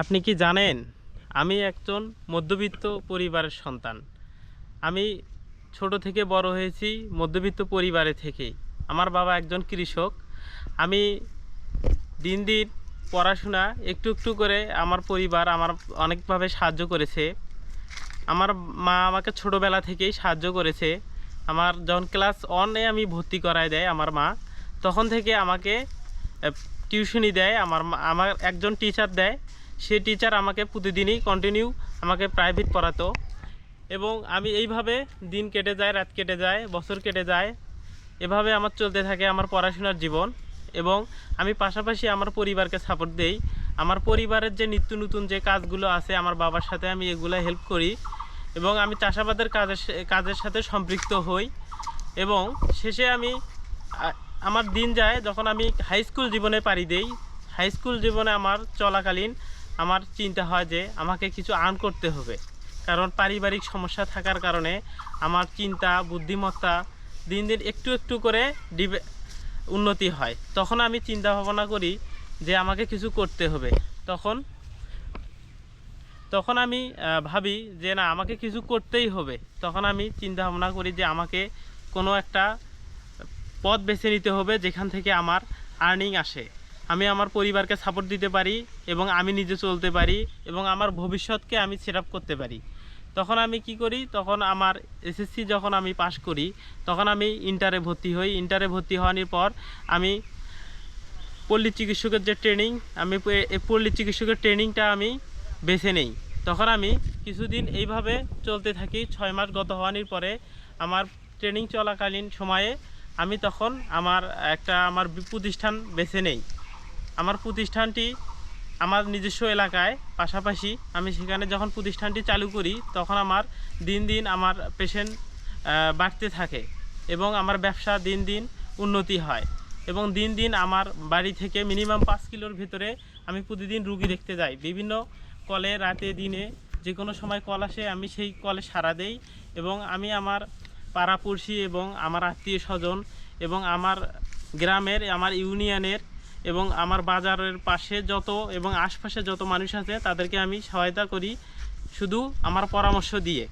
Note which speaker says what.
Speaker 1: আপনি কি জানেন, আমি একজন মধ্যবিত্ত পরিবারের সন্তান। আমি ছোট থেকে বড় হয়েছি মধ্যবিত্ত পরিবারে থেকেই। আমার বাবা একজন কৃষক। আমি দিন দিন পড়াশোনা একটু একটু করে আমার পরিবার আমার অনেকভাবে সাহায্য করেছে। আমার মা আমাকে ছোটোবেলা থেকেই সাহায্য করেছে। আমার যখন ক্লাস ওয়ানে আমি ভর্তি করায় দেয় আমার মা, তখন থেকে আমাকে টিউশনি দেয়। আমার আমার একজন টিচার দেয়। সে টিচার আমাকে প্রতিদিনই কন্টিনিউ আমাকে প্রাইভেট পড়াতো। এবং আমি এইভাবে দিন কেটে যায়, রাত কেটে যায়, বছর কেটে যায়। এভাবে আমার চলতে থাকে আমার পড়াশোনার জীবন। এবং আমি পাশাপাশি আমার পরিবারকে সাপোর্ট দেই। আমার পরিবারের যে নিত্য নতুন যে কাজগুলো আছে, আমার বাবার সাথে আমি এগুলো হেল্প করি। এবং আমি চাষাবাদের কাজের কাজের সাথে সম্পৃক্ত হই। এবং শেষে আমি আমার দিন যায় যখন আমি হাই স্কুল জীবনে পাড়ি দেই। হাই স্কুল জীবনে আমার চলাকালীন আমার চিন্তা হয় যে আমাকে কিছু আর্ন করতে হবে। কারণ পারিবারিক সমস্যা থাকার কারণে আমার চিন্তা, বুদ্ধিমত্তা দিন দিন একটু একটু করে ডিবে উন্নতি হয়। তখন আমি চিন্তা ভাবনা করি যে আমাকে কিছু করতে হবে। তখন তখন আমি ভাবি যে না, আমাকে কিছু করতেই হবে। তখন আমি চিন্তা ভাবনা করি যে আমাকে কোনো একটা পথ বেছে নিতে হবে যেখান থেকে আমার আর্নিং আসে। আমি আমার পরিবারকে সাপোর্ট দিতে পারি এবং আমি নিজে চলতে পারি এবং আমার ভবিষ্যৎকে আমি সেট করতে পারি। তখন আমি কি করি? তখন আমার এসএসসি যখন আমি পাশ করি, তখন আমি ইন্টারে ভর্তি হই। ইন্টারে ভর্তি হওয়ার পর আমি পল্লী চিকিৎসকের যে ট্রেনিং আমি পল্লী চিকিৎসকের ট্রেনিংটা আমি বেছে নেই। তখন আমি কিছুদিন এইভাবে চলতে থাকি। ছয় মাস গত হওয়ার পরে আমার ট্রেনিং চলাকালীন সময়ে আমি তখন আমার একটা, আমার প্রতিষ্ঠান বেছে নেই। আমার প্রতিষ্ঠানটি আমার নিজস্ব এলাকায়, পাশাপাশি আমি সেখানে যখন প্রতিষ্ঠানটি চালু করি, তখন আমার দিন দিন আমার পেশেন্ট বাড়তে থাকে এবং আমার ব্যবসা দিন দিন উন্নতি হয় এবং দিন দিন আমার বাড়ি থেকে মিনিমাম পাঁচ কিলোর ভিতরে আমি প্রতিদিন রুগী দেখতে যাই। বিভিন্ন কলে রাতে, দিনে যে কোনো সময় কল আসে, আমি সেই কলে সাড়া দেই এবং আমি আমার পাড়াপড়শি এবং আমার আত্মীয় স্বজন এবং আমার গ্রামের, আমার ইউনিয়নের এবং আমার বাজারের পাশে যত এবং আশপাশে যত মানুষ আছে তাদেরকে আমি সহায়তা করি শুধু আমার পরামর্শ দিয়ে।